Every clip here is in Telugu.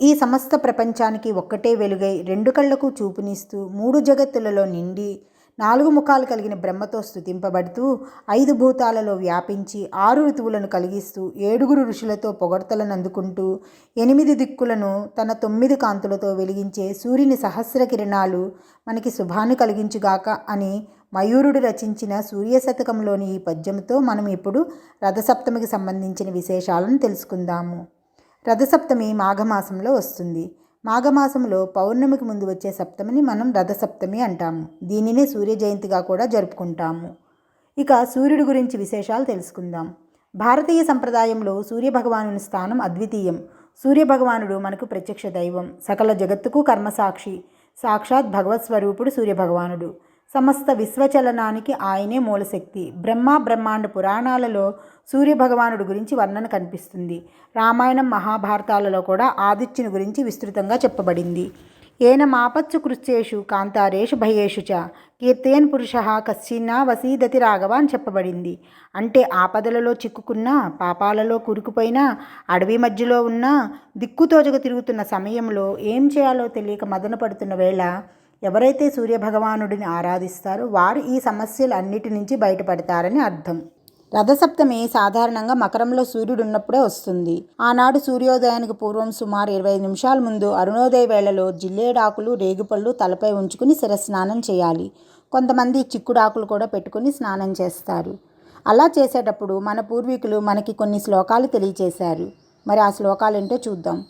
ఈ సమస్త ప్రపంచానికి ఒక్కటే వెలుగై రెండు కళ్ళకు చూపునిస్తూ మూడు జగత్తులలో నిండి నాలుగు ముఖాలు కలిగిన బ్రహ్మతో స్థుతింపబడుతూ ఐదు భూతాలలో వ్యాపించి ఆరు ఋతువులను కలిగిస్తూ ఏడుగురు ఋషులతో పొగడ్తలను అందుకుంటూ ఎనిమిది దిక్కులను తన తొమ్మిది కాంతులతో వెలిగించే సూర్యుని సహస్ర కిరణాలు మనకి శుభాన్ని కలిగించుగాక అని మయూరుడు రచించిన సూర్యశతకంలోని ఈ పద్యంతో మనం ఇప్పుడు రథసప్తమికి సంబంధించిన విశేషాలను తెలుసుకుందాము. రథసప్తమి మాఘమాసంలో వస్తుంది. మాఘమాసంలో పౌర్ణమికి ముందు వచ్చే సప్తమిని మనం రథసప్తమి అంటాము. దీనినే సూర్య జయంతిగా కూడా జరుపుకుంటాము. ఇక సూర్యుడి గురించి విశేషాలు తెలుసుకుందాం. భారతీయ సంప్రదాయంలో సూర్యభగవానుని స్థానం అద్వితీయం. సూర్యభగవానుడు మనకు ప్రత్యక్ష దైవం. సకల జగత్తుకు కర్మసాక్షి. సాక్షాత్ భగవత్ స్వరూపుడు సూర్యభగవానుడు. సమస్త విశ్వచలనానికి ఆయనే మూలశక్తి. బ్రహ్మ బ్రహ్మాండ పురాణాలలో సూర్యభగవానుడు గురించి వర్ణన కనిపిస్తుంది. రామాయణం మహాభారతాలలో కూడా ఆదిత్యుని గురించి విస్తృతంగా చెప్పబడింది. ఏన మాపత్సు కృత్యేషు కాంతారేషు భయేషు చ కీర్తయన్ పురుష కశ్చిన్నా వసీదతి రాఘవ అని చెప్పబడింది. అంటే ఆపదలలో చిక్కుకున్న పాపాలలో కురుకుపోయినా అడవి మధ్యలో ఉన్న దిక్కుతోజగ తిరుగుతున్న సమయంలో ఏం చేయాలో తెలియక మదన పడుతున్న వేళ ఎవరైతే సూర్యభగవానుడిని ఆరాధిస్తారో వారు ఈ సమస్యలు అన్నిటి నుంచి బయటపడతారని అర్థం. రథసప్తమి సాధారణంగా మకరంలో సూర్యుడు ఉన్నప్పుడే వస్తుంది. ఆనాడు సూర్యోదయానికి పూర్వం సుమారు ఇరవై నిమిషాల ముందు అరుణోదయ వేళలో జిల్లేడాకులు రేగుపళ్ళు తలపై ఉంచుకుని శిరస్నానం చేయాలి. కొంతమంది చిక్కుడాకులు కూడా పెట్టుకుని స్నానం చేస్తారు. అలా చేసేటప్పుడు మన పూర్వీకులు మనకి కొన్ని శ్లోకాలు తెలియచేశారు. మరి ఆ శ్లోకాలు ఏంటో చూద్దాం.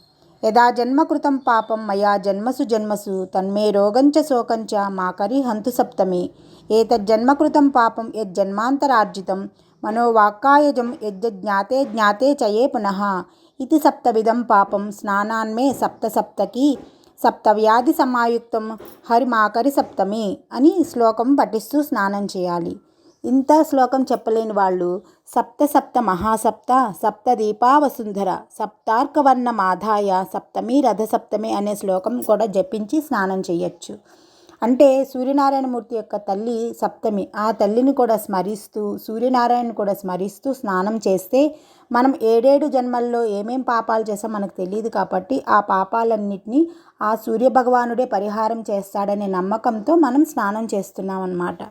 యదా జన్మకృతం పాపం మయా జన్మసు జన్మసు తన్మే రోగంచ శోకంచ మాకరి హంతు సప్తమి. ఏతజ్జన్మకృతం పాపం యజ్జన్మాంతరార్జితం మనోవాక్కాయజం యజ్జ్ఞాతే జ్ఞాతే చయే పునః. ఇది సప్తవిధం పాపం స్నానాన్మే సప్త సప్తకి సప్తవ్యాధి సమాయుక్తం హరిమాకరి సప్తమి అని శ్లోకం పఠిస్తూ స్నానం చేయాలి. ఇంత శ్లోకం చెప్పలేని వాళ్ళు సప్త సప్త మహాసప్త సప్త దీపావసుంధర సప్తార్కవర్ణ మాధాయ సప్తమి రథసప్తమి అనే శ్లోకం కూడా జపించి స్నానం చేయొచ్చు అంటే సూర్యనారాయణమూర్తి యొక్క తల్లి సప్తమి ఆ తల్లిని కూడా స్మరిస్తూ సూర్యనారాయణ కూడా స్మరిస్తూ స్నానం చేస్తే మనం ఏడేడు జన్మల్లో ఏమేం పాపాలు చేసాం మనకు తెలియదు కాబట్టి ఆ పాపాలన్నిటినీ ఆ సూర్యభగవానుడే పరిహారం చేస్తాడనే నమ్మకంతో మనం స్నానం చేస్తున్నాం అన్నమాట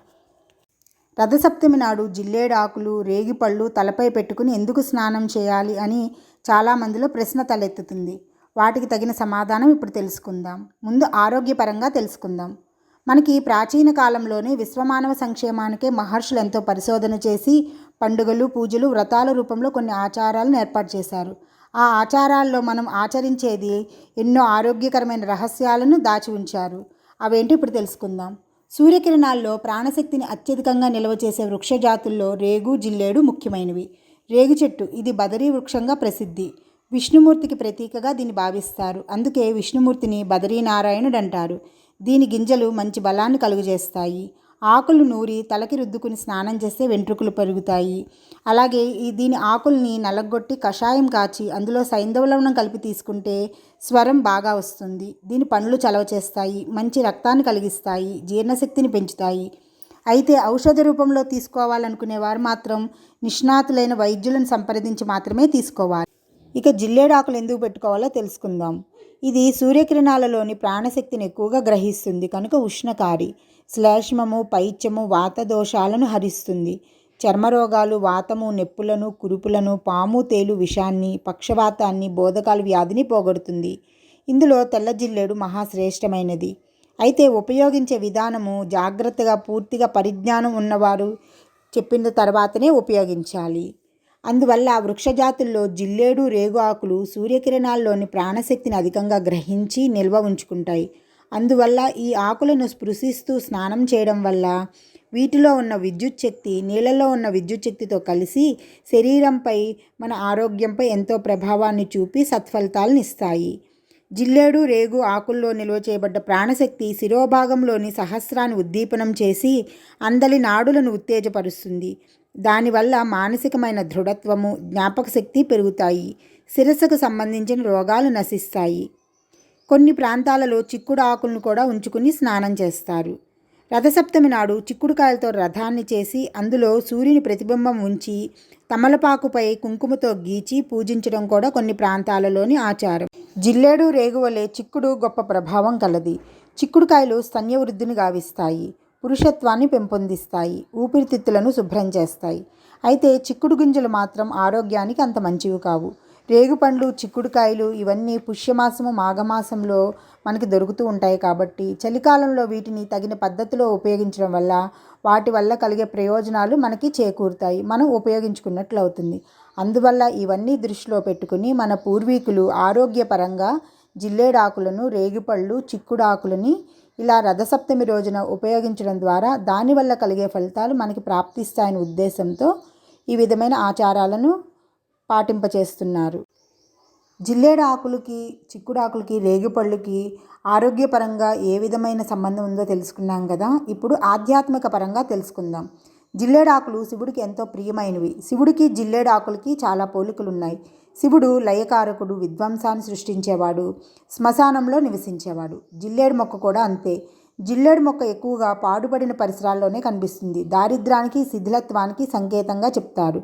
రథసప్తమి నాడు జిల్లేడాకులు రేగిపళ్ళు తలపై పెట్టుకుని ఎందుకు స్నానం చేయాలి అని చాలామందిలో ప్రశ్న తలెత్తుతుంది. వాటికి తగిన సమాధానం ఇప్పుడు తెలుసుకుందాం. ముందు ఆరోగ్యపరంగా తెలుసుకుందాం. మనకి ప్రాచీన కాలంలోనే విశ్వమానవ సంక్షేమానికే మహర్షులు ఎంతో పరిశోధన చేసి పండుగలు పూజలు వ్రతాల రూపంలో కొన్ని ఆచారాలను ఏర్పాటు చేశారు. ఆ ఆచారాల్లో మనం ఆచరించేది ఎన్నో ఆరోగ్యకరమైన రహస్యాలను దాచి ఉంచారు. అవేంటి ఇప్పుడు తెలుసుకుందాం. సూర్యకిరణాల్లో ప్రాణశక్తిని అత్యధికంగా నిల్వ చేసే వృక్షజాతుల్లో రేగు జిల్లేడు ముఖ్యమైనవి. రేగు చెట్టు ఇది బదరీ వృక్షంగా ప్రసిద్ధి. విష్ణుమూర్తికి ప్రతీకగా దీన్ని భావిస్తారు. అందుకే విష్ణుమూర్తిని బదరీనారాయణుడు అంటారు దీని గింజలు మంచి బలాన్ని కలుగజేస్తాయి. ఆకులు నూరి తలకి రుద్దుకుని స్నానం చేస్తే వెంట్రుకలు పెరుగుతాయి. అలాగే ఈ దీని ఆకుల్ని నలగొట్టి కషాయం కాచి అందులో సైంధవలవనం కలిపి తీసుకుంటే స్వరం బాగా వస్తుంది. దీని పండ్లు చలవ చేస్తాయి మంచి రక్తాన్ని కలిగిస్తాయి జీర్ణశక్తిని పెంచుతాయి. అయితే ఔషధ రూపంలో తీసుకోవాలనుకునే వారు మాత్రం నిష్ణాతులైన వైద్యులను సంప్రదించి మాత్రమే తీసుకోవాలి. ఇక జిల్లేడాకులు ఎందుకు పెట్టుకోవాలో తెలుసుకుందాం. ఇది సూర్యకిరణాలలోని ప్రాణశక్తిని ఎక్కువగా గ్రహిస్తుంది కనుక ఉష్ణకారి శ్లేష్మము పైత్యము వాత దోషాలను హరిస్తుంది. చర్మరోగాలు వాతము నెప్పులను కురుపులను పాము తేలు విషాన్ని పక్షవాతాన్ని బోధకాలు వ్యాధిని పోగొడుతుంది. ఇందులో తెల్ల జిల్లేడు మహాశ్రేష్టమైనది. అయితే ఉపయోగించే విధానము జాగ్రత్తగా పూర్తిగా పరిజ్ఞానం ఉన్నవారు చెప్పిన తర్వాతనే ఉపయోగించాలి. అందువల్ల వృక్షజాతుల్లో జిల్లేడు రేగు ఆకులు సూర్యకిరణాల్లోని ప్రాణశక్తిని అధికంగా గ్రహించి నిల్వ ఉంచుకుంటాయి. అందువల్ల ఈ ఆకులను స్పృశిస్తూ స్నానం చేయడం వల్ల వీటిలో ఉన్న విద్యుత్ శక్తి నీళ్ళలో ఉన్న విద్యుత్ శక్తితో కలిసి శరీరంపై మన ఆరోగ్యంపై ఎంతో ప్రభావాన్ని చూపి సత్ఫలితాలను ఇస్తాయి. జిల్లేడు రేగు ఆకుల్లో నిల్వ చేయబడ్డ ప్రాణశక్తి శిరోభాగంలోని సహస్రాన్ని ఉద్దీపనం చేసి అందలి నాడులను ఉత్తేజపరుస్తుంది. దానివల్ల మానసికమైన దృఢత్వము జ్ఞాపక శక్తి పెరుగుతాయి. శిరస్సుకు సంబంధించిన రోగాలు నశిస్తాయి. కొన్ని ప్రాంతాలలో చిక్కుడు ఆకులను కూడా ఉంచుకుని స్నానం చేస్తారు. రథసప్తమి నాడు చిక్కుడుకాయలతో రథాన్ని చేసి అందులో సూర్యుని ప్రతిబింబం ఉంచి తమలపాకుపై కుంకుమతో గీచి పూజించడం కూడా కొన్ని ప్రాంతాలలోని ఆచారం. జిల్లేడు రేగువలే చిక్కుడు గొప్ప ప్రభావం కలది. చిక్కుడుకాయలు స్తన్య వృద్ధిని గావిస్తాయి. పురుషత్వాన్ని పెంపొందిస్తాయి ఊపిరితిత్తులను శుభ్రం చేస్తాయి. అయితే చిక్కుడు గింజలు మాత్రం ఆరోగ్యానికి అంత మంచివి కావు. రేగుపండ్లు చిక్కుడుకాయలు ఇవన్నీ పుష్యమాసము మాఘమాసంలో మనకి దొరుకుతూ ఉంటాయి కాబట్టి చలికాలంలో వీటిని తగిన పద్ధతిలో ఉపయోగించడం వల్ల వాటి వల్ల కలిగే ప్రయోజనాలు మనకి చేకూరుతాయి. మనం ఉపయోగించుకున్నట్లు అవుతుంది. అందువల్ల ఇవన్నీ దృష్టిలో పెట్టుకుని మన పూర్వీకులు ఆరోగ్యపరంగా జిల్లేడాకులను రేగిపళ్ళు చిక్కుడాకులని ఇలా రథసప్తమి రోజున ఉపయోగించడం ద్వారా దానివల్ల కలిగే ఫలితాలు మనకి ప్రాప్తిస్తాయని ఉద్దేశంతో ఈ విధమైన ఆచారాలను పాటింపచేస్తున్నారు. జిల్లేడు ఆకులకి చిక్కుడాకులకి రేగిపళ్ళుకి ఆరోగ్యపరంగా ఏ విధమైన సంబంధం ఉందో తెలుసుకున్నాం కదా. ఇప్పుడు ఆధ్యాత్మిక పరంగా తెలుసుకుందాం. జిల్లేడాకులు శివుడికి ఎంతో ప్రియమైనవి. శివుడికి జిల్లేడాకులకి చాలా పోలికలు ఉన్నాయి శివుడు లయకారకుడు విధ్వంసాన్ని సృష్టించేవాడు శ్మశానంలో నివసించేవాడు. జిల్లేడు మొక్క కూడా అంతే. జిల్లేడు మొక్క ఎక్కువగా పాడుపడిన పరిసరాల్లోనే కనిపిస్తుంది. దారిద్రానికి శిథిలత్వానికి సంకేతంగా చెప్తారు.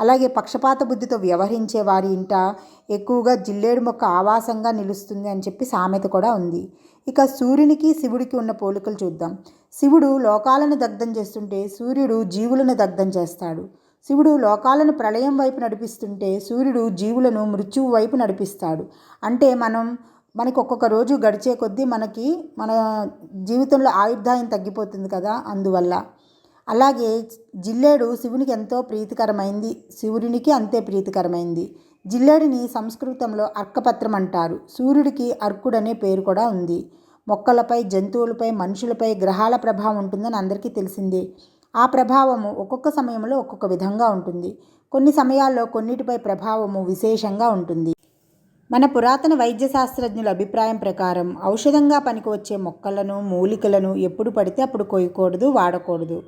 అలాగే పక్షపాత బుద్ధితో వ్యవహరించే వారి ఇంట ఎక్కువగా జిల్లేడు మొక్క ఆవాసంగా నిలుస్తుంది అని చెప్పి సామెత కూడా ఉంది. ఇక సూర్యునికి శివుడికి ఉన్న పోలికలు చూద్దాం. శివుడు లోకాలను దగ్ధం చేస్తుంటే సూర్యుడు జీవులను దగ్ధం చేస్తాడు. శివుడు లోకాలను ప్రళయం వైపు నడిపిస్తుంటే సూర్యుడు జీవులను మృత్యువు వైపు నడిపిస్తాడు. అంటే మనం మనకి ఒక్కొక్క రోజు గడిచే కొద్దీ మనకి మన జీవితంలో ఆయుర్దాయం తగ్గిపోతుంది కదా అందువల్ల. అలాగే జిల్లేడు శివునికి ఎంతో ప్రీతికరమైంది. శివునికి అంతే ప్రీతికరమైంది. జిల్లేడిని సంస్కృతంలో అర్కపత్రం అంటారు. సూర్యుడికి అర్కుడనే పేరు కూడా ఉంది. మొక్కలపై జంతువులపై మనుషులపై గ్రహాల ప్రభావం ఉంటుందని అందరికీ తెలిసిందే. ఆ ప్రభావము ఒక్కొక్క సమయంలో ఒక్కొక్క విధంగా ఉంటుంది. కొన్ని సమయాల్లో కొన్నిటిపై ప్రభావము విశేషంగా ఉంటుంది. మన పురాతన వైద్య శాస్త్రజ్ఞుల అభిప్రాయం ప్రకారం ఔషధంగా పనికివచ్చే మొక్కలను మూలికలను ఎప్పుడు పడితే అప్పుడు కొయ్యకూడదు వాడకూడదు.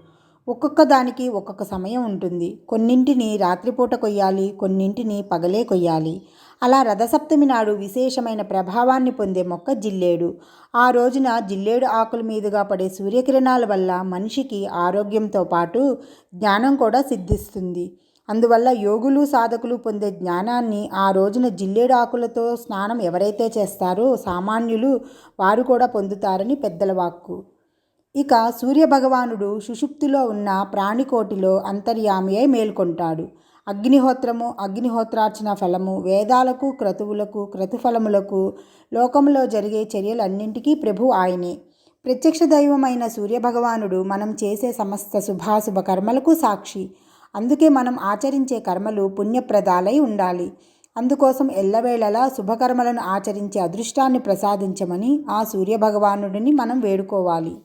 ఒక్కొక్క దానికి ఒక్కొక్క సమయం ఉంటుంది. కొన్నింటిని రాత్రిపూట కొయ్యాలి కొన్నింటిని పగలే కొయ్యాలి. అలా రథసప్తమి నాడు విశేషమైన ప్రభావాన్ని పొందే మొక్క జిల్లేడు. ఆ రోజున జిల్లేడు ఆకుల మీదుగా పడే సూర్యకిరణాల వల్ల మనిషికి ఆరోగ్యంతో పాటు జ్ఞానం కూడా సిద్ధిస్తుంది. అందువల్ల యోగులు సాధకులు పొందే జ్ఞానాన్ని ఆ రోజున జిల్లేడు ఆకులతో స్నానం ఎవరైతే చేస్తారో సామాన్యులు వారు కూడా పొందుతారని పెద్దల వాక్కు. ఇక సూర్యభగవానుడు సుషుప్తిలో ఉన్న ప్రాణికోటిలో అంతర్యామి అయి మేల్కొంటాడు. అగ్నిహోత్రము అగ్నిహోత్రార్చన ఫలము వేదాలకు క్రతువులకు క్రతుఫలములకు లోకంలో జరిగే చర్యలన్నింటికీ ప్రభు ఆయనే. ప్రత్యక్ష దైవమైన సూర్యభగవానుడు మనం చేసే సమస్త శుభాశుభ కర్మలకు సాక్షి. అందుకే మనం ఆచరించే కర్మలు పుణ్యప్రదాలై ఉండాలి. అందుకోసం ఎల్లవేళలా శుభకర్మలను ఆచరించే అదృష్టాన్ని ప్రసాదించమని ఆ సూర్యభగవానుడిని మనం వేడుకోవాలి.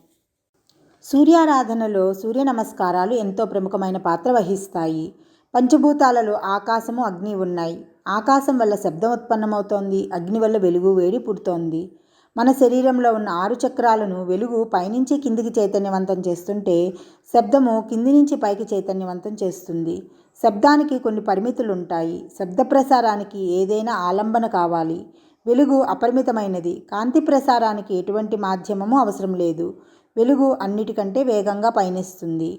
సూర్యారాధనలో సూర్య నమస్కారాలు ఎంతో ప్రముఖమైన పాత్ర వహిస్తాయి. పంచభూతాలలో ఆకాశము అగ్ని ఉన్నాయి. ఆకాశం వల్ల శబ్దం ఉత్పన్నమవుతోంది. అగ్ని వల్ల వెలుగు వేడి పుడుతోంది. మన శరీరంలో ఉన్న ఆరు చక్రాలను వెలుగు పైనుంచి కిందికి చైతన్యవంతం చేస్తుంటే శబ్దము కింది నుంచి పైకి చైతన్యవంతం చేస్తుంది. శబ్దానికి కొన్ని పరిమితులు ఉంటాయి శబ్ద ప్రసారానికి ఏదైనా ఆలంబన కావాలి. వెలుగు అపరిమితమైనది. కాంతి ప్రసారానికి ఎటువంటి మాధ్యమము అవసరం లేదు. వెలుగు అన్నిటికంటే వేగంగా పయనిస్తుంది.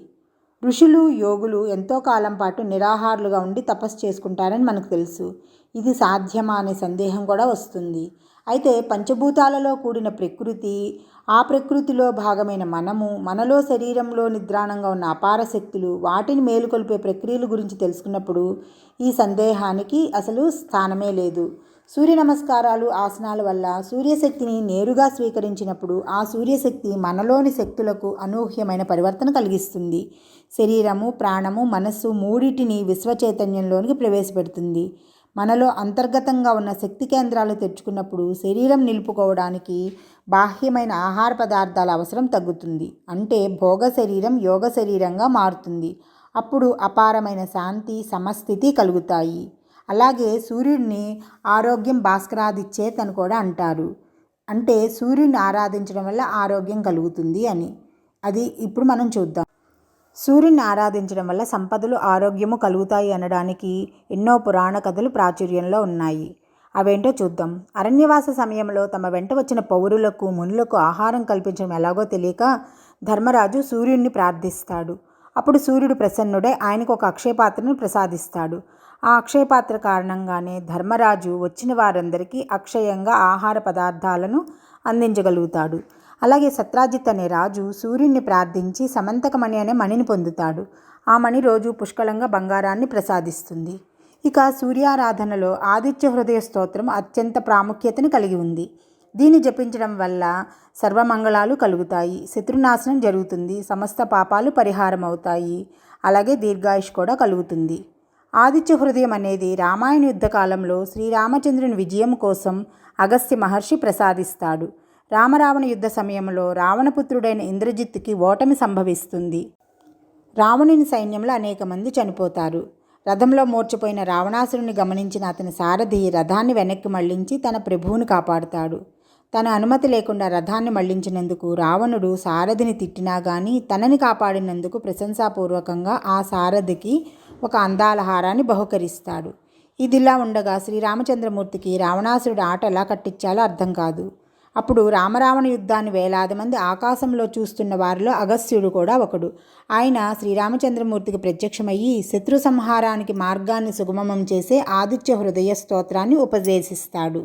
ఋషులు యోగులు ఎంతో కాలం పాటు నిరాహారులుగా ఉండి తపస్సు చేసుకుంటారని మనకు తెలుసు. ఇది సాధ్యమా అనే సందేహం కూడా వస్తుంది. అయితే పంచభూతాలలో కూడిన ప్రకృతి ఆ ప్రకృతిలో భాగమైన మనము మనలో శరీరంలో నిద్రాణంగా ఉన్న అపార శక్తులు వాటిని మేలుకొల్పే ప్రక్రియల గురించి తెలుసుకున్నప్పుడు ఈ సందేహానికి అసలు స్థానమే లేదు. సూర్య నమస్కారాలు ఆసనాల వల్ల సూర్యశక్తిని నేరుగా స్వీకరించినప్పుడు ఆ సూర్యశక్తి మనలోని శక్తులకు అనూహ్యమైన పరివర్తన కలిగిస్తుంది. శరీరము ప్రాణము మనస్సు మూడిటిని విశ్వచైతన్యంలోనికి ప్రవేశపెడుతుంది. మనలో అంతర్గతంగా ఉన్న శక్తి కేంద్రాలు తెరుచుకున్నప్పుడు శరీరం నిలుపుకోవడానికి బాహ్యమైన ఆహార పదార్థాల అవసరం తగ్గుతుంది. అంటే భోగ శరీరం యోగ శరీరంగా మారుతుంది. అప్పుడు అపారమైన శాంతి సమస్థితి కలుగుతాయి. అలాగే సూర్యుడిని ఆరోగ్యం భాస్కరాదిచ్చేత్ అని కూడా అంటారు. అంటే సూర్యుడిని ఆరాధించడం వల్ల ఆరోగ్యం కలుగుతుంది అని. అది ఇప్పుడు మనం చూద్దాం. సూర్యుని ఆరాధించడం వల్ల సంపదలు ఆరోగ్యము కలుగుతాయి అనడానికి ఎన్నో పురాణ కథలు ప్రాచుర్యంలో ఉన్నాయి. అవేంటో చూద్దాం. అరణ్యవాస సమయంలో తమ వెంట వచ్చిన పౌరులకు మునులకు ఆహారం కల్పించడం ఎలాగో తెలియక ధర్మరాజు సూర్యుడిని ప్రార్థిస్తాడు. అప్పుడు సూర్యుడు ప్రసన్నుడై ఆయనకు ఒక అక్షయపాత్రను ప్రసాదిస్తాడు. ఆ అక్షయపాత్ర కారణంగానే ధర్మరాజు వచ్చిన వారందరికీ అక్షయంగా ఆహార పదార్థాలను అందించగలుగుతాడు. అలాగే సత్రాజిత్ అనే రాజు సూర్యుడిని ప్రార్థించి సమంతకమణి అనే మణిని పొందుతాడు. ఆ మణి రోజు పుష్కలంగా బంగారాన్ని ప్రసాదిస్తుంది. ఇక సూర్యారాధనలో ఆదిత్య హృదయ స్తోత్రం అత్యంత ప్రాముఖ్యతను కలిగి ఉంది. దీన్ని జపించడం వల్ల సర్వమంగళాలు కలుగుతాయి. శత్రునాశనం జరుగుతుంది. సమస్త పాపాలు పరిహారం అవుతాయి అలాగే దీర్ఘాయుష్ కూడా కలుగుతుంది. ఆదిత్య హృదయం అనేది రామాయణ యుద్ధకాలంలో శ్రీరామచంద్రుని విజయం కోసం అగస్త్య మహర్షి ప్రసాదిస్తాడు. రామరావణ యుద్ధ సమయంలో రావణపుత్రుడైన ఇంద్రజిత్కి ఓటమి సంభవిస్తుంది. రావణుని సైన్యంలో అనేక మంది చనిపోతారు. రథంలో మూర్చిపోయిన రావణాసురుని గమనించిన అతని సారథి రథాన్ని వెనక్కి మళ్ళించి తన ప్రభువుని కాపాడుతాడు. తన అనుమతి లేకుండా రథాన్ని మళ్ళించినందుకు రావణుడు సారథిని తిట్టినా గాని తనని కాపాడినందుకు ప్రశంసాపూర్వకంగా ఆ సారథికి ఒక అందాల హారాన్ని బహుకరిస్తాడు. ఇదిలా ఉండగా శ్రీరామచంద్రమూర్తికి రావణాసురుడు ఆట ఎలా కట్టించాలో అర్థం కాదు. అప్పుడు రామరావణ యుద్ధాన్ని వేలాది మంది ఆకాశంలో చూస్తున్న వారిలో అగస్త్యుడు కూడా ఒకడు. ఆయన శ్రీరామచంద్రమూర్తికి ప్రత్యక్షమయ్యి శత్రు సంహారానికి మార్గాన్ని సుగమం చేసే ఆదిత్య హృదయ స్తోత్రాన్ని ఉపదేశిస్తాడు.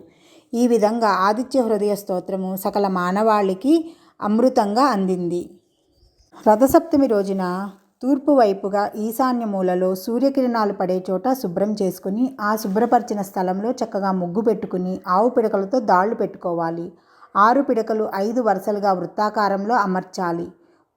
ఈ విధంగా ఆదిత్య హృదయ స్తోత్రము సకల మానవాళికి అమృతంగా అందింది. రథసప్తమి రోజున తూర్పు వైపుగా ఈశాన్య మూలలో సూర్యకిరణాలు పడే చోట శుభ్రం చేసుకుని ఆ శుభ్రపరిచిన స్థలంలో చక్కగా ముగ్గు పెట్టుకుని ఆవు పిడకలతో దాళ్ళు పెట్టుకోవాలి. ఆరు పిడకలు ఐదు వరుసలుగా వృత్తాకారంలో అమర్చాలి.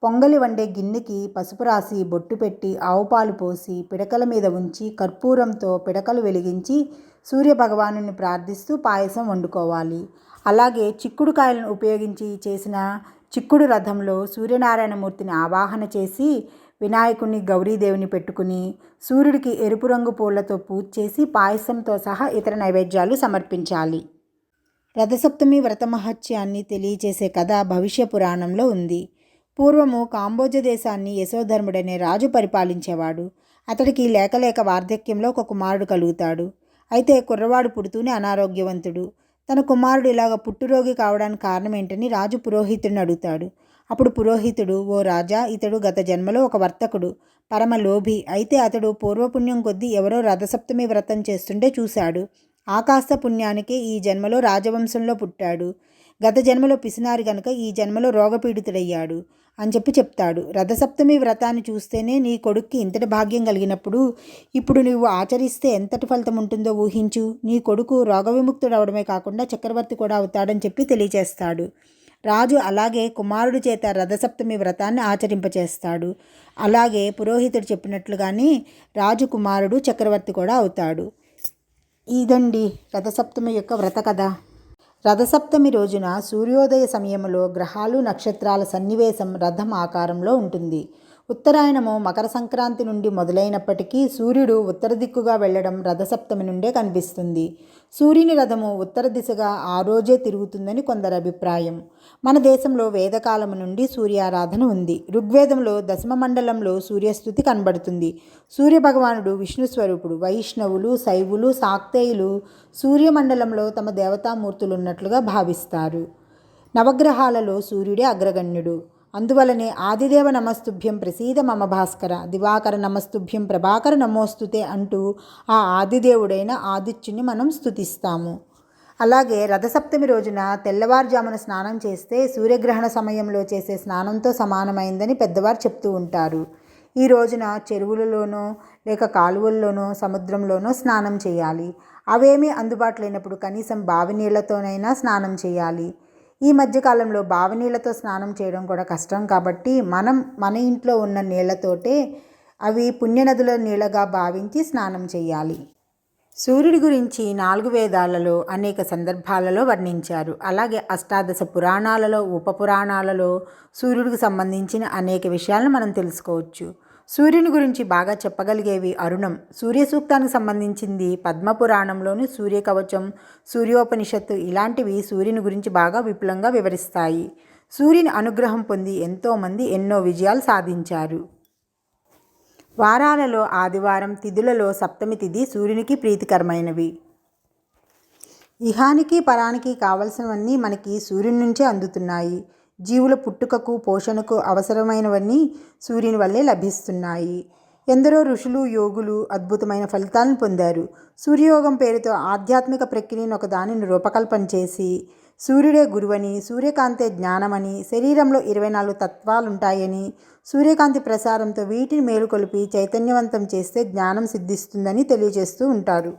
పొంగలి వండే గిన్నెకి పసుపు రాసి బొట్టు పెట్టి ఆవుపాలు పోసి పిడకల మీద ఉంచి కర్పూరంతో పిడకలు వెలిగించి సూర్యభగవాను ప్రార్థిస్తూ పాయసం వండుకోవాలి. అలాగే చిక్కుడు కాయలను ఉపయోగించి చేసిన చిక్కుడు రథంలో సూర్యనారాయణమూర్తిని ఆవాహన చేసి వినాయకుని గౌరీదేవిని పెట్టుకుని సూర్యుడికి ఎరుపు రంగు పూలతో పూజ చేసి పాయసంతో సహా ఇతర నైవేద్యాలు సమర్పించాలి. రథసప్తమి వ్రత మహత్యాన్ని తెలియచేసే కథ భవిష్య పురాణంలో ఉంది. పూర్వము కాంబోజ దేశాన్ని యశోధర్ముడనే రాజు పరిపాలించేవాడు. అతడికి లేకలేక వార్ధక్యంలో ఒక కుమారుడు కలుగుతాడు. అయితే కుర్రవాడు పుడుతూనే అనారోగ్యవంతుడు. తన కుమారుడు ఇలాగ పుట్టురోగి కావడానికి కారణం ఏంటని రాజు పురోహితుడిని అడుగుతాడు. అప్పుడు పురోహితుడు ఓ రాజా ఇతడు గత జన్మలో ఒక వర్తకుడు. పరమ లోభి. అయితే అతడు పూర్వపుణ్యం కొద్దీ ఎవరో రథసప్తమి వ్రతం చేస్తుంటే చూశాడు. ఆకాశ పుణ్యానికే ఈ జన్మలో రాజవంశంలో పుట్టాడు. గత జన్మలో పిసినారు గనుక ఈ జన్మలో రోగపీడితుడయ్యాడు. అని చెప్పి చెప్తాడు. రథసప్తమి వ్రతాన్ని చూస్తేనే నీ కొడుక్కి ఇంతటి భాగ్యం కలిగినప్పుడు ఇప్పుడు నువ్వు ఆచరిస్తే ఎంతటి ఫలితం ఉంటుందో ఊహించు. నీ కొడుకు రోగవిముక్తుడు అవడమే కాకుండా చక్రవర్తి కూడా అవుతాడని చెప్పి తెలియజేస్తాడు. రాజు అలాగే కుమారుడి చేత రథసప్తమి వ్రతాన్ని ఆచరింపచేస్తాడు. అలాగే పురోహితుడు చెప్పినట్లుగానే రాజు కుమారుడు చక్రవర్తి కూడా అవుతాడు. ఇదండి రథసప్తమి యొక్క వ్రత కథ. రథసప్తమి రోజున సూర్యోదయ సమయంలో గ్రహాలు నక్షత్రాల సన్నివేశం రథం ఆకారంలో ఉంటుంది. ఉత్తరాయణము మకర సంక్రాంతి నుండి మొదలైనప్పటికీ సూర్యుడు ఉత్తర దిక్కుగా వెళ్ళడం రథసప్తమి నుండే కనిపిస్తుంది. సూర్యుని రథము ఉత్తర దిశగా ఆ రోజే తిరుగుతుందని కొందరి అభిప్రాయం. మన దేశంలో వేదకాలము నుండి సూర్యారాధన ఉంది. ఋగ్వేదంలో దశమ మండలంలో సూర్యస్థుతి కనబడుతుంది. సూర్యభగవానుడు విష్ణు స్వరూపుడు వైష్ణవులు శైవులు సాక్తేయులు సూర్యమండలంలో తమ దేవతామూర్తులు ఉన్నట్లుగా భావిస్తారు. నవగ్రహాలలో సూర్యుడే అగ్రగణ్యుడు. అందువలనే ఆదిదేవ నమస్తుభ్యం ప్రసీద మమ భాస్కర దివాకర నమస్తుభ్యం ప్రభాకర నమోస్తుతే అంటూ ఆ ఆదిదేవుడైన ఆదిత్యుని మనం స్తుతిస్తాము. అలాగే రథసప్తమి రోజున తెల్లవారుజామున స్నానం చేస్తే సూర్యగ్రహణ సమయంలో చేసే స్నానంతో సమానమైందని పెద్దవారు చెప్తూ ఉంటారు. ఈ రోజున చెరువులలోనో లేక కాలువల్లోనో సముద్రంలోనో స్నానం చేయాలి. అవేమీ అందుబాటు లేనప్పుడు కనీసం బావి నీళ్ళతోనైనా స్నానం చేయాలి. ఈ మధ్యకాలంలో బావి నీళ్ళతో స్నానం చేయడం కూడా కష్టం కాబట్టి మనం మన ఇంట్లో ఉన్న నీళ్ళతోటే అవి పుణ్యనదుల నీళ్ళగా భావించి స్నానం చేయాలి. సూర్యుడి గురించి నాలుగు వేదాలలో అనేక సందర్భాలలో వర్ణించారు. అలాగే అష్టాదశ పురాణాలలో ఉప పురాణాలలో సూర్యుడికి సంబంధించిన అనేక విషయాలను మనం తెలుసుకోవచ్చు. సూర్యుని గురించి బాగా చెప్పగలిగేవి అరుణం. సూర్య సూక్తానికి సంబంధించింది పద్మపురాణంలోని సూర్యకవచం సూర్యోపనిషత్తు ఇలాంటివి సూర్యుని గురించి బాగా విపులంగా వివరిస్తాయి. సూర్యుని అనుగ్రహం పొంది ఎంతోమంది ఎన్నో విజయాలు సాధించారు. వారాలలో ఆదివారం తిథులలో సప్తమి తిథి సూర్యునికి ప్రీతికరమైనవి. ఇహానికి పరానికి కావలసినవన్నీ మనకి సూర్యుని నుంచే అందుతున్నాయి. జీవుల పుట్టుకకు పోషణకు అవసరమైనవన్నీ సూర్యుని వల్లే లభిస్తున్నాయి. ఎందరో ఋషులు యోగులు అద్భుతమైన ఫలితాలను పొందారు. సూర్యయోగం పేరుతో ఆధ్యాత్మిక ప్రక్రియను ఒక దానిని రూపకల్పన చేసి సూర్యుడే గురువని సూర్యకాంతే జ్ఞానమని శరీరంలో ఇరవై నాలుగు తత్వాలుంటాయని సూర్యకాంతి ప్రసారంతో వీటిని మేలుకొలిపి చైతన్యవంతం చేస్తే జ్ఞానం సిద్ధిస్తుందని తెలియజేస్తూ ఉంటారు.